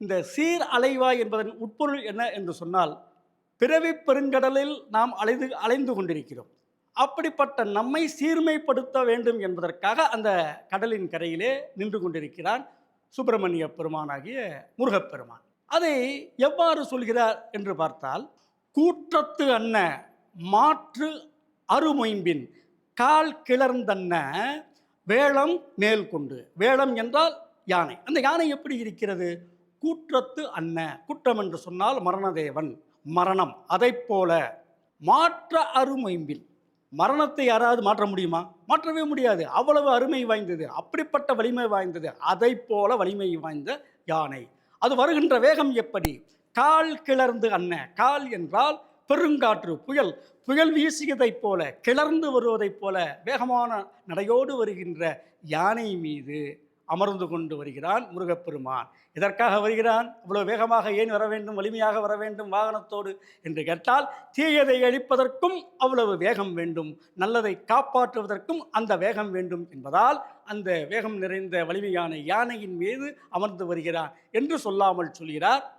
இந்த சீர் அலைவாய் என்பதன் உட்பொருள் என்ன என்று சொன்னால் பிறவி பெருங்கடலில் நாம் அலைந்து அலைந்து கொண்டிருக்கிறோம். அப்படிப்பட்ட நம்மை சீர்மைப்படுத்த வேண்டும் என்பதற்காக அந்த கடலின் கரையிலே நின்று கொண்டிருக்கிறான் சுப்பிரமணிய பெருமானாகிய முருகப்பெருமான். அதை எவ்வாறு சொல்கிறார் என்று பார்த்தால் கூற்றத்து அன்ன மாற்று அருமொயம்பின் கால் கிளர்ந்தன்ன வேளம் மேல் கொண்டு. வேளம் என்றால் யானை. அந்த யானை எப்படி இருக்கிறது? கூற்றத்து அன்ன. குற்றம் என்று சொன்னால் மரணதேவன். மரணம். அதைப் போல மாற்ற அருமைம்பில். மரணத்தை யாராவது மாற்ற முடியுமா? மாற்றவே முடியாது. அவ்வளவு அருமை வாய்ந்தது. அப்படிப்பட்ட வலிமை வாய்ந்தது. அதைப் போல வலிமை வாய்ந்த யானை. அது வருகின்ற வேகம் எப்படி? கால் கிளர்ந்து அன்ன. கால் என்றால் பெருங்காற்று புயல். புயல் வீசியதைப் போல கிளர்ந்து வருவதைப் போல வேகமான நடையோடு வருகின்ற யானை மீது. அமர்ந்து கொண்டு வருகிறான் முருகப்பெருமான். இதற்காக வருகிறான்? இவ்வளோ வேகமாக ஏன் வர வேண்டும்? வலிமையாக வர வேண்டும்? வாகனத்தோடு என்று கேட்டால் தீயதை அழிப்பதற்கும் அவ்வளவு வேகம் வேண்டும். நல்லதை காப்பாற்றுவதற்கும் அந்த வேகம் வேண்டும் என்பதால் அந்த வேகம் நிறைந்த வலிமையான யானையின் மீது அமர்ந்து வருகிறான் என்று சொல்லாமல் சொல்கிறார்.